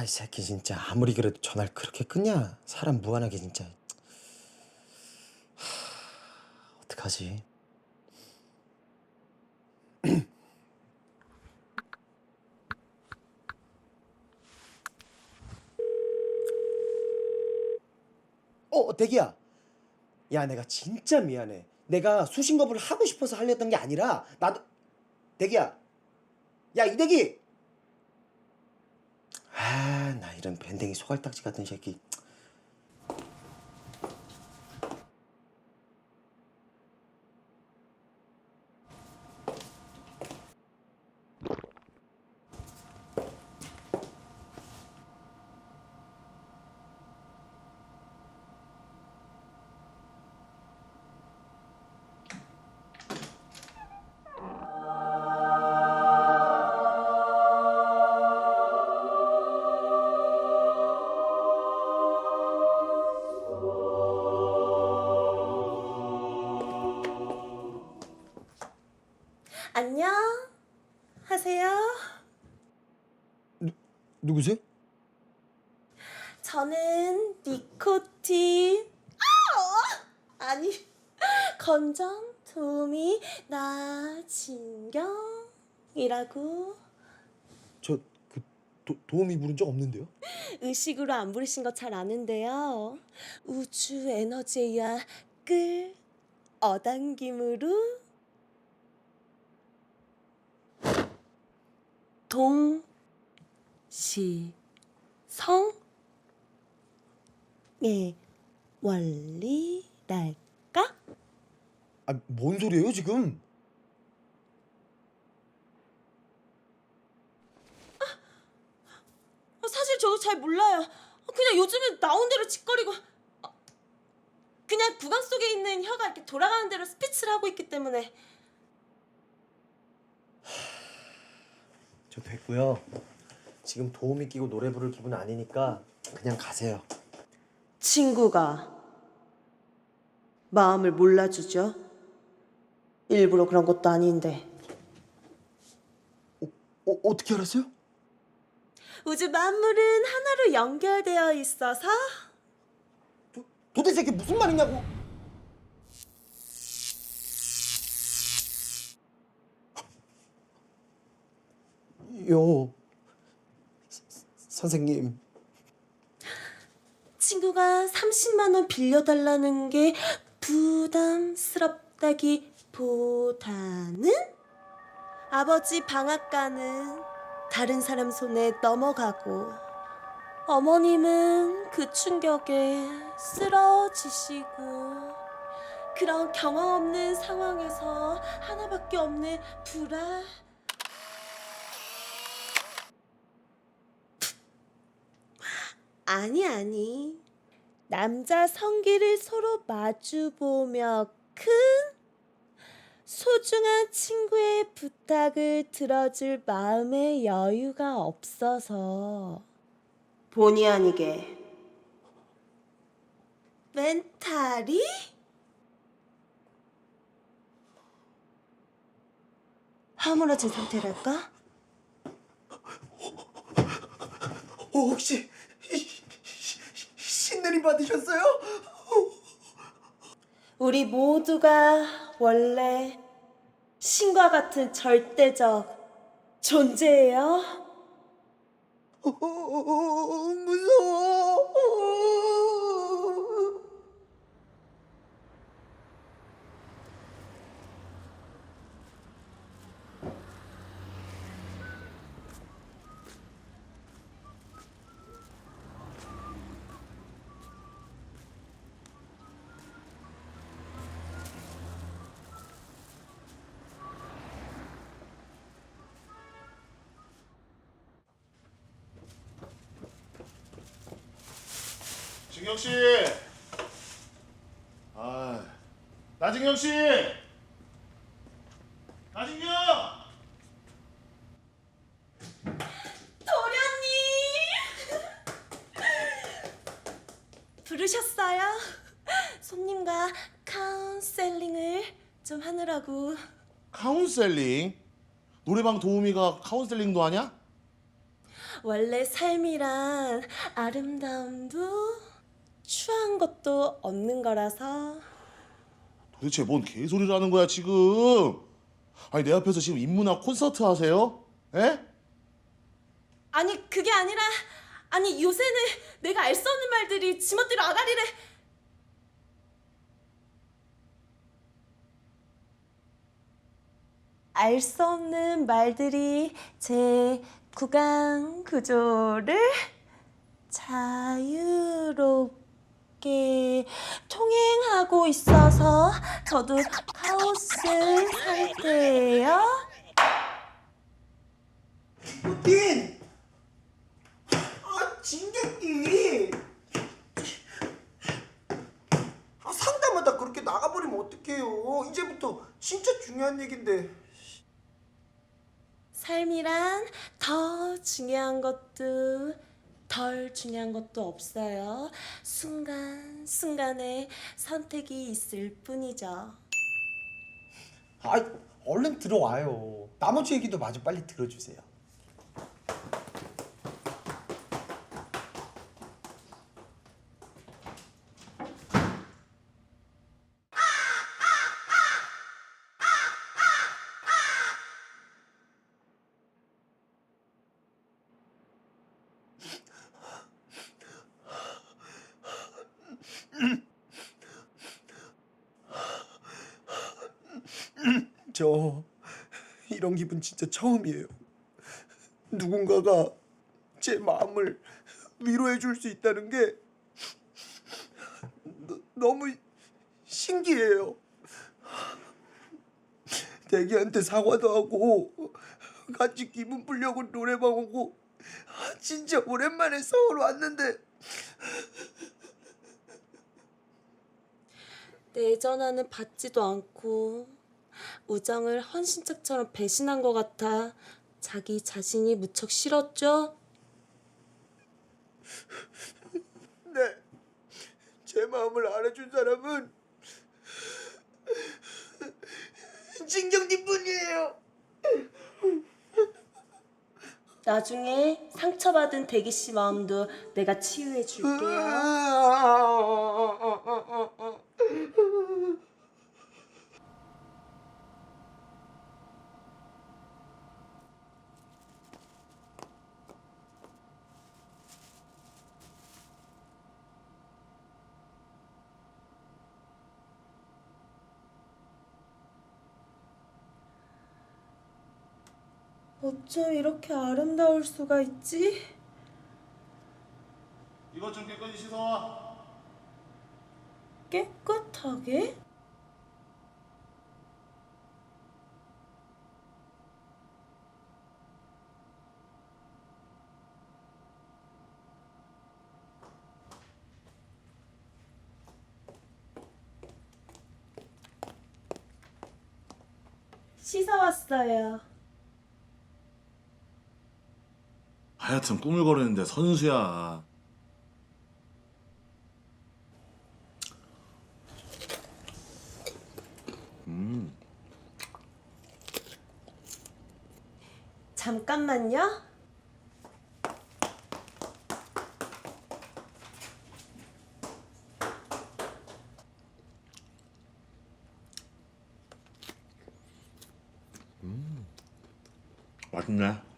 아, 이 새끼 진짜 아무리 그래도 전화를 그렇게 끊냐? 사람 무한하게 진짜. 하, 어떡하지? 어, 대기야. 야, 내가 진짜 미안해. 내가 수신겁을 하고 싶어서 하려던 게 아니라 나도 대기야. 야, 이대기. 아, 나 이런 밴댕이 소갈딱지 같은 새끼. 안녕. 하세요. 누구세요? 저는 니코틴. 아! 아니 건전 도우미 나진경이라고 저그 도움이 부른 적 없는데요? 의식으로 안 부르신 거 잘 아는데요. 우주 에너지에 의한 끌 어당김으로 동 시성의 예, 원리랄까? 아, 뭔 소리예요, 지금? 아, 사실 저도 잘 몰라요. 아, 그냥 요즘은 나온 대로 짓거리고 아, 그냥 구강 속에 있는 혀가 이렇게 돌아가는 대로 스피치를 하고 있기 때문에 저 됐고요. 지금 도움이 끼고 노래 부를 기분 아니니까 그냥 가세요. 친구가 마음을 몰라주죠. 일부러 그런 것도 아닌데. 어, 어떻게 알았어요? 우주 만물은 하나로 연결되어 있어서 도, 도대체 이게 무슨 말이냐고? 요 서- 선생님. 친구가 30만 원 빌려달라는 게 부담스럽다기보다는 아버지 방앗간은 다른 사람 손에 넘어가고 어머님은 그 충격에 쓰러지시고 그런 경험 없는 상황에서 하나밖에 없는 불안 아니 아니. 남자 성기를 서로 마주보며 큰 소중한 친구의 부탁을 들어줄 마음의 여유가 없어서. 본의 아니게. 멘탈이? 허물어진 상태랄까? 어, 혹시 신내림 받으셨어요? 우리 모두가 원래 신과 같은 절대적 존재예요. 어, 어, 어, 무서워. 진경 씨. 아, 나진경 씨. 나진경. 도련님! 부르셨어요? 손님과 카운셀링을 좀 하느라고. 카운셀링. 노래방 도우미가 카운셀링도 하냐? 원래 삶이란 아름다움도 것도 없는 거라서 도대체 뭔 개소리를 하는 거야 지금? 아니 내 앞에서 지금 인문학 콘서트 하세요? 에? 아니 그게 아니라 아니 요새는 내가 알 수 없는 말들이 지멋대로 아가리를 알 수 없는 말들이 제 구강 구조를 자유롭게 통행하고 있어서 저도 카오스 상태예요. 딘! 아 진격기! 아 상담하다 그렇게 나가버리면 어떡해요 이제부터 진짜 중요한 얘긴데 삶이란 더 중요한 것도 덜 중요한 것도 없어요. 순간 순간에 선택이 있을 뿐이죠. 아 얼른 들어와요 나머지 얘기도 마저 빨리 들어주세요 저 이런 기분 진짜 처음이에요. 누군가가 제 마음을 위로해 줄 수 있다는 게 너, 너무 신기해요. 대기한테 사과도 하고 같이 기분 풀려고 노래방 오고 진짜 오랜만에 서울 왔는데 내 전화는 받지도 않고 우정을 헌신짝처럼 배신한 것 같아 자기 자신이 무척 싫었죠. 네. 제 마음을 알아준 사람은 진경님뿐이에요. 나중에 상처받은 대기 씨 마음도 내가 치유해 줄게요. 어쩜 이렇게 아름다울 수가 있지? 이것 좀 깨끗이 씻어와. 깨끗하게? 씻어왔어요. 하여튼 꾸물거리는데 선수야. 잠깐만요. 맛있네.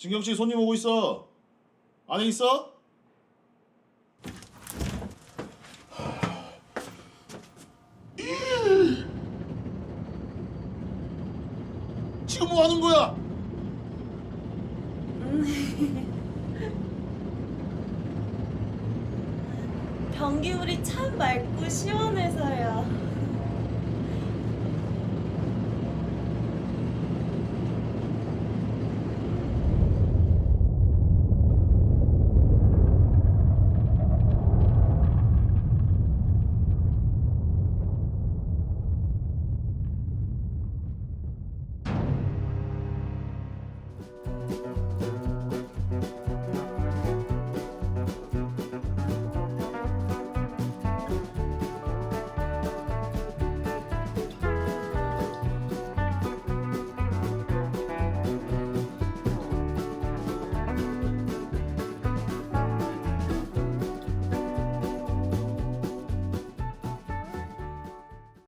진경 씨 손님 오고 있어. 안에 있어? 지금 뭐 하는 거야? 변기물이 참 맑고 시원해서요.